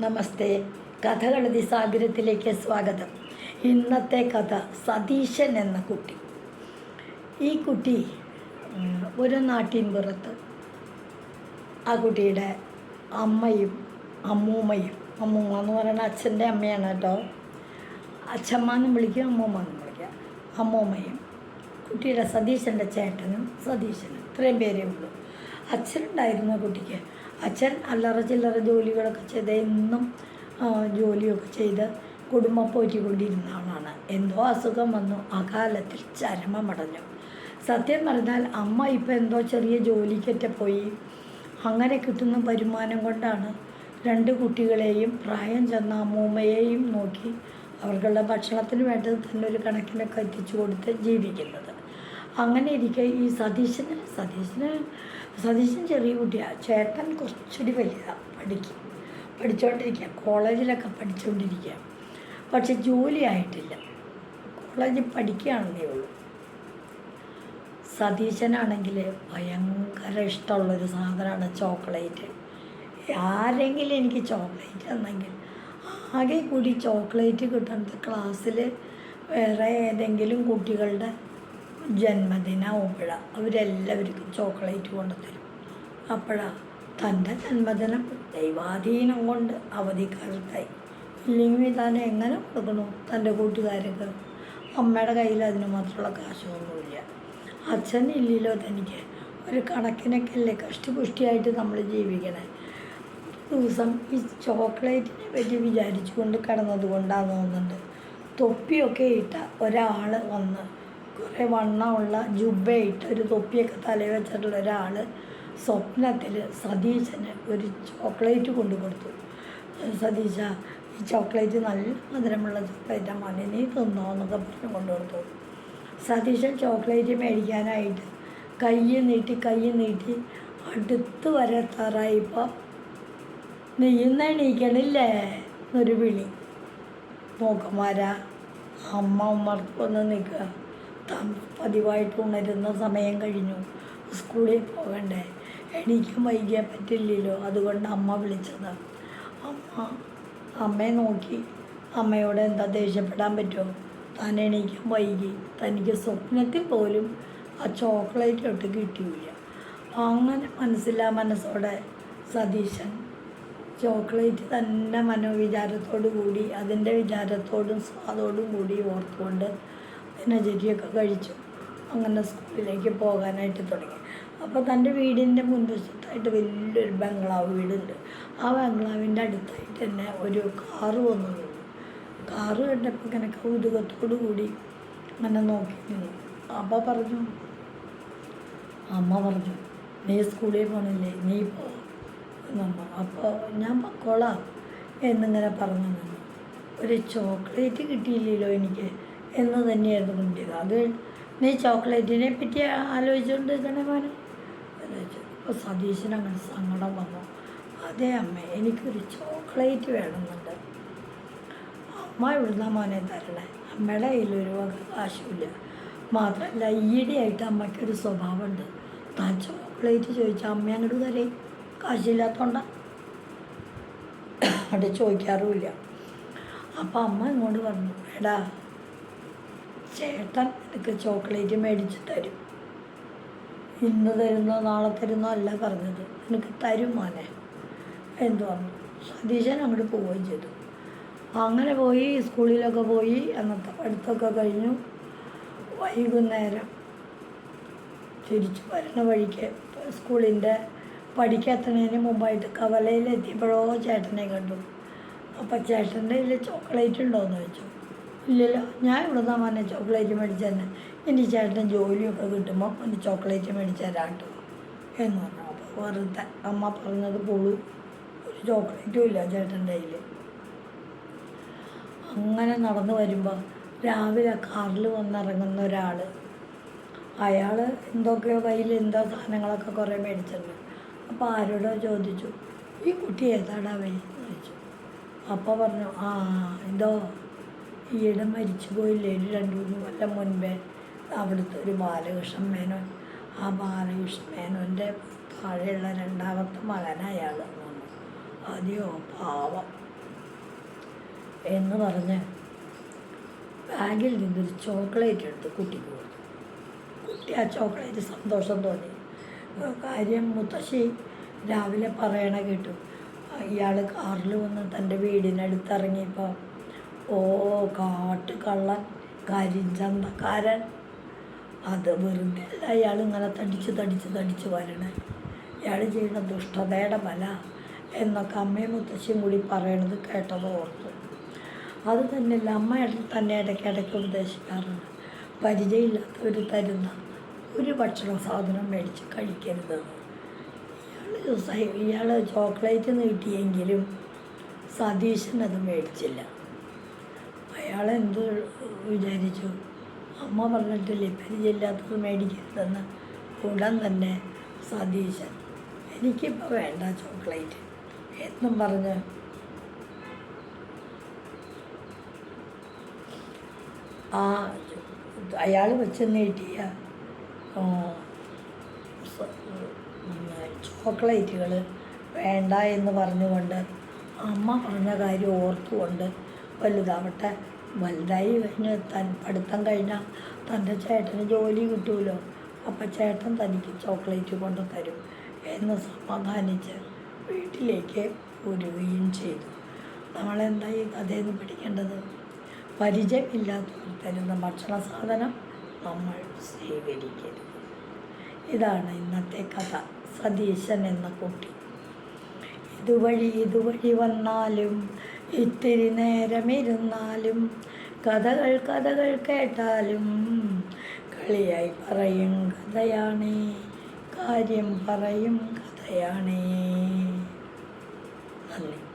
നമസ്തേ. കഥകളതി സാഗരത്തിലേക്ക് സ്വാഗതം. ഇന്നത്തെ കഥ സതീശൻ എന്ന കുട്ടി. ഈ കുട്ടി ഒരു നാട്ടിൻ പുറത്ത് ആ കുട്ടിയുടെ അമ്മയും അമ്മൂമ്മയും അമ്മൂമ്മ എന്ന് പറയുന്ന അച്ഛന്റെ അമ്മയാണ് കേട്ടോ. അച്ഛമ്മ എന്നും വിളിക്കുക അമ്മൂമ്മ എന്നും വിളിക്കുക. അമ്മൂമ്മയും കുട്ടിയുടെ സതീശന്റെ ചേട്ടനും സതീശനും ഇത്രയും പേരേ ഉള്ളൂ. അച്ഛനുണ്ടായിരുന്നു കുട്ടിക്ക്. അച്ഛൻ അല്ലറ ചില്ലറ ജോലികളൊക്കെ ചെയ്ത് എന്നും ആ, ജോലിയൊക്കെ ചെയ്ത് കുടുംബം പോറ്റിക്കൊണ്ടിരുന്ന ആളാണ്. എന്തോ അസുഖം വന്നു. അകാലത്തിൽ ചരമമടഞ്ഞു. സത്യം പറഞ്ഞാൽ അമ്മ ഇപ്പോൾ എന്തോ ചെറിയ ജോലിക്കൊക്കെ പോയി. അങ്ങനെ കിട്ടുന്ന വരുമാനം കൊണ്ടാണ് രണ്ട് കുട്ടികളെയും പ്രായം ചെന്ന അമ്മൂമ്മയെയും നോക്കി അവർക്കുള്ള ഭക്ഷണത്തിന് വേണ്ടത് തന്നെ ഒരു കണക്കിനൊക്കെ എത്തിച്ചു കൊടുത്ത് ജീവിക്കുന്നത്. അങ്ങനെ ഇരിക്കെ ഈ സതീശന് സതീശന് സതീശൻ ചെറിയ കുട്ടിയാണ് ചേട്ടൻ കുറച്ചുകൂടി വലുതാണ് പഠിക്കും പഠിച്ചുകൊണ്ടിരിക്കുക കോളേജിലൊക്കെ പഠിച്ചുകൊണ്ടിരിക്കുക പക്ഷെ ജോലി ആയിട്ടില്ല. കോളേജിൽ പഠിക്കുകയാണെന്നേ ഉള്ളൂ. സതീശനാണെങ്കിൽ ഭയങ്കര ഇഷ്ടമുള്ളൊരു സാധനമാണ് ചോക്ലേറ്റ്. ആരെങ്കിലും എനിക്ക് ചോക്ലേറ്റ് തന്നെങ്കിൽ ആകെ കൂടി ചോക്ലേറ്റ് കിട്ടുന്നത് ക്ലാസ്സിൽ വേറെ ഏതെങ്കിലും കുട്ടികളുടെ ജന്മദിനമാകുമ്പോഴ അവരെല്ലാവർക്കും ചോക്ലേറ്റ് കൊണ്ടുതരും. അപ്പോഴാണ് തന്റെ ജന്മദിനം ദൈവാധീനം കൊണ്ട് അവധിക്കാലത്തായി. ഇല്ലെങ്കിൽ താൻ എങ്ങനെ കൊടുക്കണു തന്റെ കൂട്ടുകാർക്ക്? അമ്മയുടെ കയ്യിൽ അതിന് മാത്രമുള്ള കാശൊന്നുമില്ല. അച്ഛൻ ഇല്ലല്ലോ തനിക്ക്. ഒരു കണക്കിനൊക്കെ അല്ലേ കഷ്ടിപുഷ്ടിയായിട്ട് നമ്മൾ ജീവിക്കണേ. ദിവസം ഈ ചോക്ലേറ്റിനെ പറ്റി വിചാരിച്ചുകൊണ്ട് കിടന്നത് കൊണ്ടാന്ന് തോന്നുന്നുണ്ട്. തൊപ്പിയൊക്കെ ഇട്ട ഒരാൾ വന്ന് കുറേ വണ്ണമുള്ള ജുബയിട്ട് ഒരു തൊപ്പിയൊക്കെ തലയിൽ വെച്ചിട്ടുള്ള ഒരാൾ സ്വപ്നത്തിൽ സതീശന് ഒരു ചോക്ലേറ്റ് കൊണ്ടു കൊടുത്തു. സതീശ ഈ ചോക്ലേറ്റ് നല്ല മധുരമുള്ള ചോക്ലേറ്റ് മോനെ നീ തിന്നോ എന്നൊക്കെ പറഞ്ഞ് കൊണ്ടു കൊടുത്തു. സതീശൻ ചോക്ലേറ്റ് മേടിക്കാനായിട്ട് കൈ നീട്ടി കൈ നീട്ടി അടുത്ത് വരെ തറായിപ്പോൾ ഇന്ന് എണീക്കണില്ലേ? എന്നൊരു വിളി. മൂക്കന്മാരാ അമ്മ ഉമ്മർക്ക് വന്ന് നിൽക്കുക. പതിവായിട്ട് ഉണരുന്ന സമയം കഴിഞ്ഞു. സ്കൂളിൽ പോകണ്ടേ? എനിക്കും വൈകിയാൽ പറ്റില്ലല്ലോ. അതുകൊണ്ട് അമ്മ വിളിച്ചതാണ് അമ്മ അമ്മയെ നോക്കി. അമ്മയോട് എന്താ ദേഷ്യപ്പെടാൻ പറ്റുമോ താൻ എണീക്കും വൈകി. തനിക്ക് സ്വപ്നത്തിൽ പോലും ആ ചോക്ലേറ്റ് ഒട്ട് കിട്ടിയില്ല. അങ്ങനെ മനസ്സിലാ മനസ്സോടെ സതീശൻ ചോക്ലേറ്റ് തന്നെ മനോവിചാരത്തോടു കൂടി അതിന്റെ വിചാരത്തോടും സ്വാദോടും കൂടി ഓർത്തുകൊണ്ട് ദിനചര്യയൊക്കെ കഴിച്ചു. അങ്ങനെ സ്കൂളിലേക്ക് പോകാനായിട്ട് തുടങ്ങി. അപ്പോൾ തന്റെ വീടിന്റെ മുൻവശത്തായിട്ട് വലിയൊരു ബംഗ്ലാവ് വീടുണ്ട്. ആ ബംഗ്ലാവിന്റെ അടുത്തായിട്ട് തന്നെ ഒരു കാറ് വന്നു നിന്നു. കാറ് കണ്ടപ്പോൾ ഇങ്ങനെ കൗതുകത്തോടു കൂടി അങ്ങനെ നോക്കി നിന്നു. അപ്പ പറഞ്ഞു അമ്മ പറഞ്ഞു നീ സ്കൂളിൽ പോകണില്ലേ നീ പോ. എന്നമ്മ അപ്പോൾ ഞാൻ പൊക്കോളാം എന്നിങ്ങനെ പറഞ്ഞു നിന്നു. ഒരു ചോക്ലേറ്റ് കിട്ടിയില്ലല്ലോ എനിക്ക്. എന്ന് തന്നെയായിരുന്നു മുണ്ടിയത് അത് നീ ചോക്ലേറ്റിനെ പറ്റി ആലോചിച്ചുകൊണ്ട് ഇങ്ങനെ മോനെ ആലോചിച്ചു. അപ്പോൾ സതീശന് അങ്ങനെ സങ്കടം വന്നു. അതേ അമ്മ എനിക്കൊരു ചോക്ലേറ്റ് വേണമെന്നുണ്ട്. അമ്മ ഇവിടുന്ന മോനെ തരണേ. അമ്മയുടെ കയ്യിൽ വക കാശുമില്ല. മാത്രമല്ല ഈയിടെയായിട്ട് അമ്മയ്ക്കൊരു സ്വഭാവമുണ്ട്. താൻ ചോക്ലേറ്റ് ചോദിച്ചാൽ അമ്മ അങ്ങോട്ട് തരേ. കാശില്ലാത്തോണ്ട. അവിടെ ചോദിക്കാറുമില്ല. അപ്പം അമ്മ ഇങ്ങോട്ട് പറഞ്ഞു എടാ ചേട്ടൻ എനിക്ക് ചോക്ലേറ്റ് മേടിച്ച് തരും. ഇന്ന് തരുന്നോ നാളെ തരുന്നോ അല്ല പറഞ്ഞത്. എനിക്ക് തരും മോനെ. എന്ന് പറഞ്ഞു? സതീശൻ അങ്ങോട്ട് പോവുകയും ചെയ്തു. അങ്ങനെ പോയി സ്കൂളിലൊക്കെ പോയി അന്നത്തെ പഠിത്തമൊക്കെ കഴിഞ്ഞു. വൈകുന്നേരം തിരിച്ചു വരുന്ന വഴിക്ക് സ്കൂളിന്റെ പഠിക്കാത്തതിന് മുമ്പായിട്ട് കവലയിലെത്തിയപ്പോഴോ ചേട്ടനെ കണ്ടു. അപ്പം ചേട്ടന്റെ കയ്യിൽ ചോക്ലേറ്റ് ഉണ്ടോയെന്ന് ചോദിച്ചു. ഇല്ലല്ലോ. ഞാൻ ഇവിടെ നിന്നാ പറഞ്ഞ ചോക്ലേറ്റ് മേടിച്ചു തന്നെ. ഇനി ചേട്ടൻ ജോലിയൊക്കെ കിട്ടുമ്പോൾ ഒന്ന് ചോക്ലേറ്റ് മേടിച്ചു തരാം കേട്ടോ എന്ന് പറഞ്ഞു. അപ്പോൾ വെറുതെ അമ്മ പറഞ്ഞത് പോളു. ഒരു ചോക്ലേറ്റും ഇല്ല ചേട്ടന്റെ കയ്യിൽ. അങ്ങനെ നടന്നു വരുമ്പോൾ രാവിലെ കാറിൽ വന്നിറങ്ങുന്ന ഒരാൾ അയാൾ എന്തൊക്കെയോ കയ്യിൽ എന്തോ സാധനങ്ങളൊക്കെ കുറേ മേടിച്ചിട്ടുണ്ട്. അപ്പോൾ ആരോടോ ചോദിച്ചു ഈ കുട്ടി ഏതാടാവേ ചോദിച്ചു. അപ്പോൾ പറഞ്ഞു ആ ഇതോ ഈയിടെ മരിച്ചു പോയില്ലേ? ഒരു രണ്ട് മൂന്ന് കൊല്ലം മുൻപേ അവിടുത്തെ ഒരു ബാലകൃഷ്ണൻ മേനോൻ. ആ ബാലകൃഷ്ണൻ മേനോന്റെ താഴെയുള്ള രണ്ടാമത്തെ മകനയാൾ അതെയോ പാവം. എന്ന് പറഞ്ഞ് ബാഗിൽ നിന്നൊരു ചോക്ലേറ്റ് എടുത്ത് കുട്ടിക്ക് കൊടുത്തു. കുട്ടി ആ ചോക്ലേറ്റ് സന്തോഷം തോന്നി. കാര്യം മുത്തശ്ശി രാവിലെ പറയണ കേട്ടു. ഇയാൾ കാറിൽ വന്ന് തന്റെ വീടിനടുത്ത് ഇറങ്ങിയപ്പോൾ ഓ കാട്ടുകള്ളൻ കരിഞ്ചന്തക്കാരൻ. അത് വെറുതെ അല്ല അയാൾ ഇങ്ങനെ തടിച്ച് തടിച്ച് തടിച്ച് വരണേ. അയാൾ ചെയ്യുന്ന ദുഷ്ടതയുടെ ബല എന്നൊക്കെ അമ്മയും മുത്തശ്ശിയും കൂടി പറയണത് കേട്ടത് ഓർത്തു. അത് തന്നെയല്ല അമ്മ ഇട- തന്നെ ഇടയ്ക്കിടയ്ക്ക് ഉപദേശിക്കാറുണ്ട്. പരിചയമില്ലാത്തവർ തരുന്ന ഒരു ഭക്ഷണ സാധനം മേടിച്ച് കഴിക്കരുത്. ഇയാൾ ഇയാൾ ചോക്ലേറ്റ് നീട്ടിയെങ്കിലും സതീശൻ അത് മേടിച്ചില്ല. അയാൾ എന്ത് വിചാരിച്ചു. അമ്മ പറഞ്ഞിട്ടില്ലേ പരിചയമില്ലാത്തത് മേടിക്കരുതെന്ന്. ഉടൻ തന്നെ സതീശൻ എനിക്കിപ്പോൾ വേണ്ട ചോക്ലേറ്റ് എന്നും പറഞ്ഞ്. ആ അയാൾ വെച്ച് നീട്ടിയ ചോക്ലേറ്റുകൾ വേണ്ട എന്ന് പറഞ്ഞുകൊണ്ട് അമ്മ പറഞ്ഞ കാര്യം ഓർത്തുകൊണ്ട് വലുതാവട്ടെ. വലുതായി പിന്നെ തൻ പഠിത്തം കഴിഞ്ഞാൽ തന്റെ ചേട്ടന് ജോലി കിട്ടുമല്ലോ അപ്പം ചേട്ടൻ തനിക്ക് ചോക്ലേറ്റ് കൊണ്ട് തരും എന്ന് സമാധാനിച്ച് വീട്ടിലേക്ക് പോരുകയും ചെയ്തു. നമ്മളെന്താ ഈ കഥയിൽ നിന്ന് പഠിക്കേണ്ടത് പരിചയമില്ലാത്തവർ തരുന്ന ഭക്ഷണ സാധനം നമ്മൾ സ്വീകരിക്കരുത്. ഇതാണ് ഇന്നത്തെ കഥ. സതീശൻ എന്ന കുട്ടി. ഇതുവഴി ഇതുവഴി വന്നാലും ഇത്തിരി നേരമിരുന്നാലും കഥകൾ കഥകൾ കേട്ടാലും കളിയായി പറയും കഥയാണേ കാര്യം പറയും കഥയാണേ. നന്ദി.